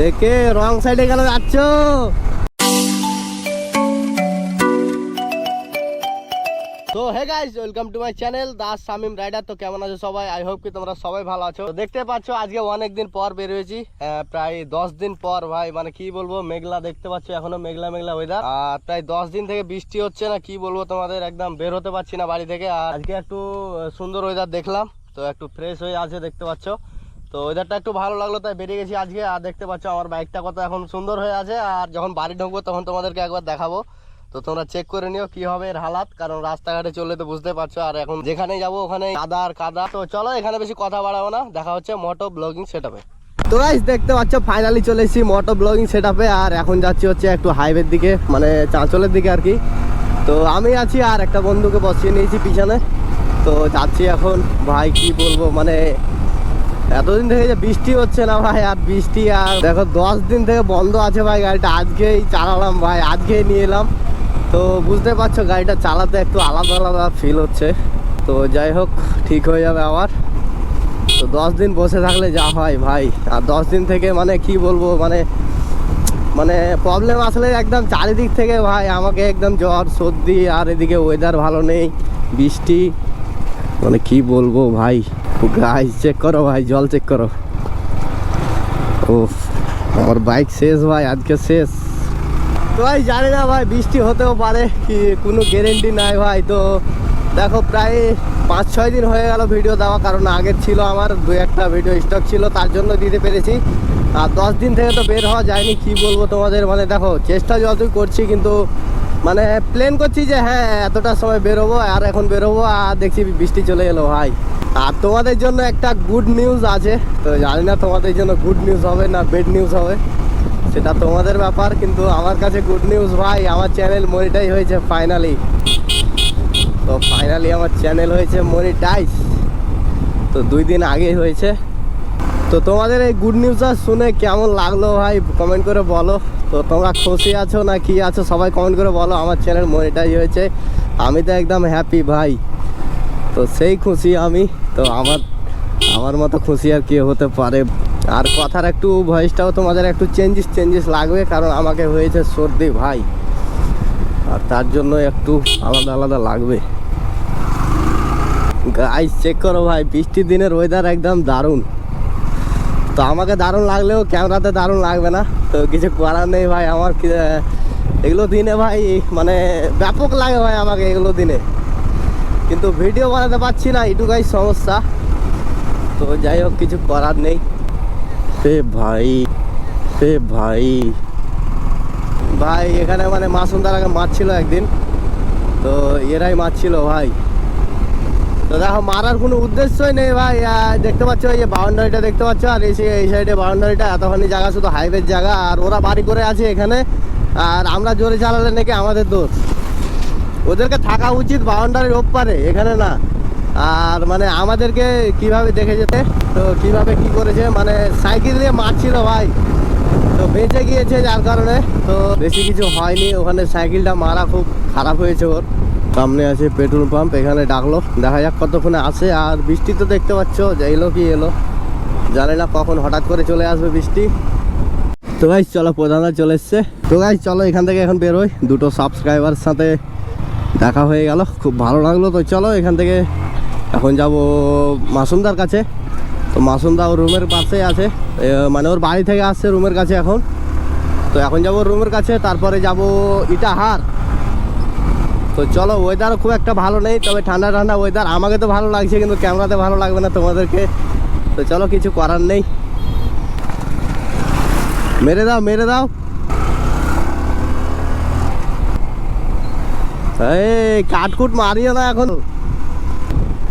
দেখে রং সাইডে গেল, যাচ্ছ? তো hey guys welcome to my channel Das Samim rider. তো কেমন আছো সবাই? আই হোপ কি তোমরা সবাই ভালো আছো। দেখতে পাচ্ছ, আজকে অনেক দিন পর বের হয়েছি। প্রায় দশ দিন পর, ভাই মানে কি বলব, মেঘলা দেখতে পাচ্ছ, এখনও মেঘলা মেঘলা ওয়েদার আর প্রায় দশ দিন থেকে বৃষ্টি হচ্ছে না, কি বলব তোমাদের, একদম বের হতে পারছি না বাড়ি থেকে। আর আজকে একটু সুন্দর ওয়েদার দেখলাম। তো একটু ফ্রেশ হয়ে আছে, দেখতে পাচ্ছ। তো ওয়েদারটা একটু ভালো লাগল, তাই বেরিয়ে গেছি আজকে। আর দেখতে পাচ্ছ, আমার বাইকটা কত এখন সুন্দর হয়ে আছে। আর যখন বাড়ি ঢুকবো, তখন তোমাদেরকে একবার দেখাবো। তো তোমরা চেক করে নিও কি হবে এর হালাত, কারণ রাস্তাঘাটে চললে তো বুঝতে পারছ। আর এখন যেখানে যাব, ওখানে কাদা আর কাদা। তো চলো, এখানে বেশি কথা বাড়াবো না। দেখা হচ্ছে মোটো ব্লগিং সেটআপে তো গাইস দেখতে পাচ্ছ ফাইনালি চলে এসেছি মোটো ব্লগিং সেটআপে আর এখন যাচ্ছি হচ্ছে একটু হাইওয়ের দিকে মানে চাঁচলের দিকে আর কি। তো আমি আছি আর একটা বন্ধুকে বসিয়ে নিয়েছি পিছনে। তো যাচ্ছি এখন। ভাই, কি বলব মানে এতদিন থেকে যে বৃষ্টি হচ্ছে না ভাই, আর বৃষ্টি আর দেখো দশ দিন থেকে বন্ধ আছে ভাই গাড়িটা। আজকেই চালালাম ভাই, আজকেই নিয়ে এলাম। তো বুঝতে পারছ, গাড়িটা চালাতে একটু আলাদা আলাদা ফিল হচ্ছে। তো যাই হোক, ঠিক হয়ে যাবে আবার। তো দশ দিন বসে থাকলে যা হয় ভাই। আর দশ দিন থেকে মানে কি বলব মানে মানে প্রবলেম আসলে একদম চারিদিক থেকে ভাই, আমাকে একদম জ্বর, সর্দি, আর এদিকে ওয়েদার ভালো নেই, বৃষ্টি। মানে কি বলব ভাই? গাই চেক করো ভাই, জল চেক করো। ও আমার বাইক শেষ ভাই, আজকে শেষ। তো ভাই, জানি না ভাই, বৃষ্টি হতেও পারে কি, কোনো গ্যারেন্টি নাই ভাই। তো দেখো, প্রায় পাঁচ, ছয় দিন হয়ে গেল ভিডিও দেওয়া, কারণ আগের ছিল আমার দু একটা ভিডিও স্টক ছিল, তার জন্য দিতে পেরেছি। আর দশ দিন থেকে তো বের হওয়া যায়নি, কি বলব তোমাদের? মানে দেখো, চেষ্টা যতই করছি, কিন্তু মানে প্ল্যান করছি যে হ্যাঁ এতটা সময় বেরোবো, আর এখন বেরোবো, আর দেখছি বৃষ্টি চলে এলো, ভাই। আর তোমাদের জন্য একটা গুড নিউজ আছে। তো জানি না তোমাদের জন্য গুড নিউজ হবে না বেড নিউজ হবে। সেটা তোমাদের ব্যাপার, কিন্তু আমার কাছে গুড নিউজ ভাই, আমার চ্যানেল মনিটাই হয়েছে ফাইনালি তো ফাইনালি আমার চ্যানেল হয়েছে মনিটাইজ তো দুই দিন আগেই হয়েছে। তো তোমাদের এই গুড নিউজটা শুনে কেমন লাগল ভাই? কমেন্ট করে বলো। তো তোমরা খুশি আছো না কি আছো সবাই কমেন্ট করে বলো। আমার চ্যানেল মনিটাইজ হয়েছে। আমি তো একদম হ্যাপি ভাই। তো সেই খুশি আমি। তো আমার আমার মতো খুশি আর কি হতে পারে। আর কথার একটু ভয়েসটাও তোমাদের একটু চেঞ্জেস চেঞ্জেস লাগবে কারণ আমাকে হয়েছে সর্দি ভাই। আর তার জন্য একটু আলাদা আলাদা লাগবে। গাইস চেক করো ভাই। বৃষ্টির দিনের ওয়েদার একদম দারুণ। তো আমাকে দারুণ লাগলেও ক্যামেরাতে দারুণ লাগবে না। তো কিছু করার নেই ভাই আমার এগুলো দিনে ভাই মানে ব্যাপক লাগে ভাই আমাকে এগুলো দিনে। কিন্তু ভিডিও বানাতে পারছি না এটুকাই সমস্যা। তো যাই হোক কিছু করার নেই। সে ভাই সে ভাই। ভাই এখানে মানে মাসুমদার আগে মাছ ছিল একদিন। তো এরাই মাছ ছিল ভাই। তো দেখো, মারার কোনো উদ্দেশ্যই নেই ভাই। দেখতে পাচ্ছ এই যে বাউন্ডারিটা দেখতে পাচ্ছ, আর এই এই সাইডে বাউন্ডারিটা এতখানি জায়গা, শুধু হাইওয়ের জায়গা, আর ওরা বাড়ি করে আছে এখানে। আর আমরা জোরে চালালে নাকি আমাদের দোষ। ওদেরকে থাকা উচিত বাউন্ডারির ওপারে, এখানে না। আর মানে আমাদেরকে কীভাবে দেখে যেতে, তো কীভাবে কি করেছে মানে সাইকেল দিয়ে মারছিল ভাই। তো বেঁচে গিয়েছে যার কারণে, তো বেশি কিছু হয়নি। ওখানে সাইকেলটা মারা খুব খারাপ হয়েছে ওর। সামনে আছে পেট্রোল পাম্প, এখানে ডাকলো। দেখা যাক কতক্ষণে আসে। আর বৃষ্টি তো দেখতে পাচ্ছ, যে এলো কি এলো। জানি না কখন হঠাৎ করে চলে আসবে বৃষ্টি। তো গাইজ চলো প্রধানরা চলে এসছে। তো গাইজ চলো এখান থেকে এখন বেরোই। দুটো সাবস্ক্রাইবার সাথে দেখা হয়ে গেল। খুব ভালো লাগল। তো চলো এখান থেকে এখন যাব মাসুমদার কাছে। তো মাসুমদা ওর রুমের পাশে আছে। মানে ওর বাড়ি থেকে আসছে রুমের কাছে এখন। তো এখন যাব রুমের কাছে। তারপরে যাব ইটাহার। তো চলো ওয়েদারও খুব একটা ভালো নেই, তবে ঠান্ডা ঠান্ডা ওয়েদার আমাকে তো ভালো লাগছে, কিন্তু ক্যামেরাতে ভালো লাগবে না তোমাদেরকে। তো চলো কিছু করার নেই। মেরে দাও মেরে দাও। এই, কাটকুট মারিও না এখন।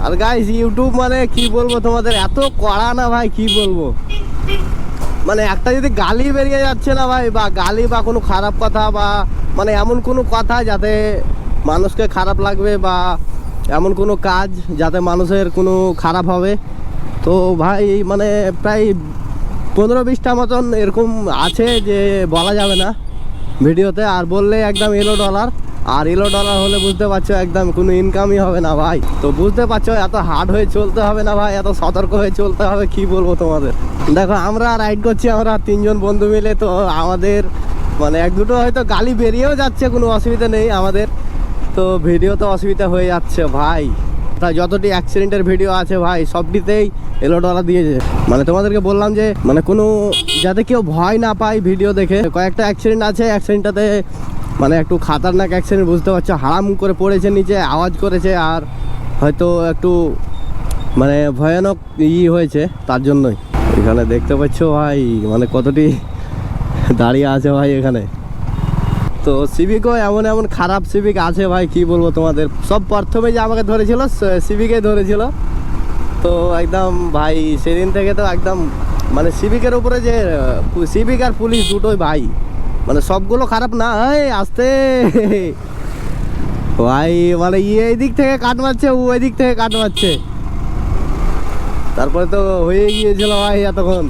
আর গাইস ইউটিউব মানে কি বলব তোমাদের, এত কড়া না ভাই, কি বলব? মানে একটা যদি গালি বেরিয়ে যাচ্ছে না ভাই, বা গালি বা কোনো খারাপ কথা বা মানে এমন কোনো কথা যাতে মানুষকে খারাপ লাগবে বা এমন কোনো কাজ যাতে মানুষের কোনো খারাপ হবে। তো ভাই মানে প্রায় পনেরো বিশটা মতন এরকম আছে যে বলা যাবে না ভিডিওতে। আর বললে একদম এলো ডলার আর এলো ডলার হলে বুঝতে পারছ একদম কোনো ইনকামই হবে না ভাই। তো বুঝতে পারছ এত হার্ড হয়ে চলতে হবে না ভাই, এত সতর্ক হয়ে চলতে হবে, কি বলব তোমাদের? দেখো, আমরা রাইড করছি আমরা তিনজন বন্ধু মিলে, তো আমাদের মানে এক দুটো হয়তো গালি বেরিয়েও যাচ্ছে, কোনো অসুবিধা নেই আমাদের। তো ভিডিও তো অসুবিধা হয়ে যাচ্ছে ভাই। তা যতটি অ্যাক্সিডেন্টের ভিডিও আছে ভাই, সবটিতেই এলো ডলার দিয়েছে। মানে তোমাদেরকে বললাম যে মানে কোনো, যাতে কেউ ভয় না পায় ভিডিও দেখে। কয়েকটা অ্যাক্সিডেন্ট আছে অ্যাক্সিডেন্টটাতে মানে একটু খাতারনাক অ্যাক্সিডেন্ট বুঝতে পারছ? হারাম করে পড়েছে নিচে, আওয়াজ করেছে, আর হয়তো একটু মানে ভয়ানক ই হয়েছে, তার জন্যই। এখানে দেখতে পাচ্ছ ভাই মানে কতটি দাঁড়িয়ে আছে ভাই এখানে। তো সিভিকও এমন এমন খারাপ সিভিক আছে ভাই, কি বলব তোমাদের? সব প্রথমে যে আমাকে ধরেছিল সিভিকে ধরেছিল। তো একদম ভাই, সেদিন থেকে তো একদম মানে সিভিকের উপরে যে, সিভিক আর পুলিশ দুটোই ভাই। মানে সবগুলো খারাপ না, এই আসতে। ভাই মানে ইয়ে এই দিক থেকে কাট মারছে, ও এই দিক থেকে কাট মারছে। তারপরে তো হয়ে গিয়েছিল ভাই এতক্ষণ।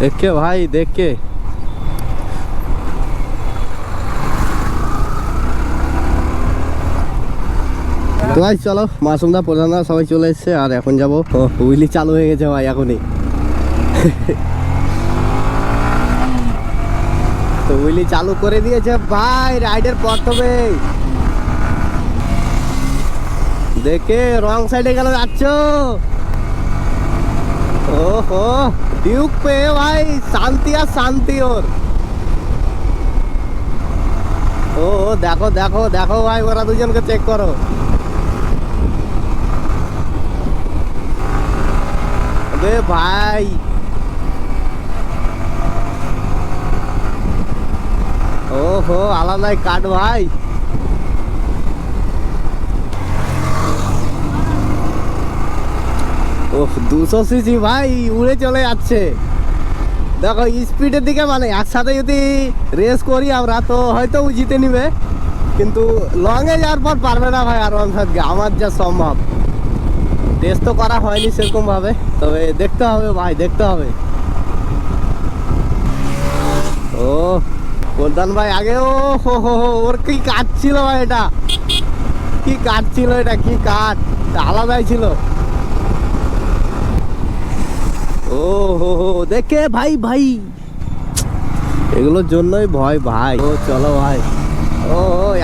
দেখকে ভাই দেখকে তো ভাই, চলো, মাসুমদা, প্রধানদা সবাই চলে এসছে, আর এখন যাব। ও উইলি চালু হয়ে গেছে ভাই, এখনই। তো উইলি চালু করে দিয়েছে ভাই, রাইডের প্রথমে। দেখে, রং সাইডে গেল, যাচ্ছ। ওহো ডিউক পেয়ে ভাই শান্তি আর শান্তি ওর। ও ও, দেখো দেখো দেখো ভাই ওরা দুজনকে চেক করো। আবে ভাই। ওহো আলাদাই কাট ভাই। ও দুশো সিসি ভাই উড়ে চলে যাচ্ছে। দেখো স্পিডের দিকে মানে একসাথে যদি রেস করি আমরা তো হয়তো জিতে নিবে। কিন্তু লংয়ে যাওয়ার পর পারবে না ভাই আর ওয়ান আমার যা সম্ভব। টেস্ট তো করা হয়নি সেরকম ভাবে তবে দেখতে হবে ভাই দেখতে হবে। ও প্রধান ভাই আগে ও হো হো, ওর কি কাট ছিল ভাই এটা? কি কাট ছিল এটা কি কাট আলাদাই ছিল। ও হো হো দেখে ভাই ভাই। এগুলোর জন্যই ভয় ভাই। ও, চলো ভাই। ও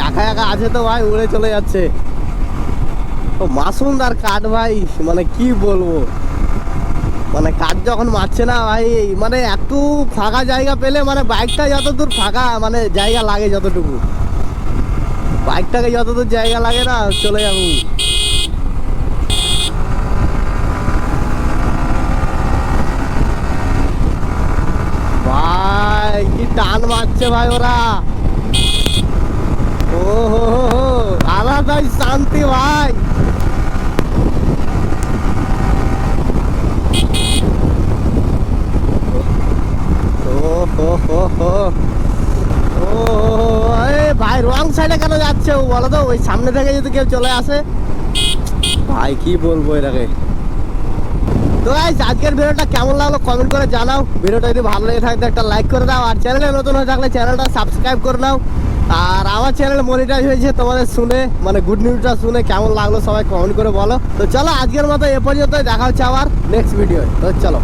একা একা আছে তো ভাই, উড়ে চলে যাচ্ছে। ও মাসুমদার কাঠ ভাই মানে কি বলব? মানে কাঠ যখন মারছে না ভাই মানে একটু ফাঁকা জায়গা পেলে মানে বাইকটা যতদূর ফাঁকা মানে জায়গা লাগে যতটুকু। বাইকটাকে যতদূর জায়গা লাগে না, চলে যাব ভাই কি টান ভাই ওরা। ও হো হো হো আলাদাই শান্তি ভাই ভাই সাইডে কেন যাচ্ছে বলো তো, ওই সামনে থেকে যদি কেউ চলে আসে। ভাই, কি বলব এটাকে? তো গাইস আজকের ভিডিওটা কেমন লাগল কমেন্ট করে জানাও। ভিডিওটা যদি ভালো লেগে থাকে একটা লাইক করে দাও। আর চ্যানেলে নতুন হয়ে থাকলে চ্যানেলটা সাবস্ক্রাইব করে নাও। আর আমার চ্যানেল মনিটাইজ হয়েছে তোমাদের শুনে মানে গুড নিউজটা শুনে কেমন লাগল সবাই কমেন্ট করে বলো। তো চলো, আজকের মতো এ পর্যন্ত দেখা হচ্ছে আবার নেক্সট ভিডিও তো চলো।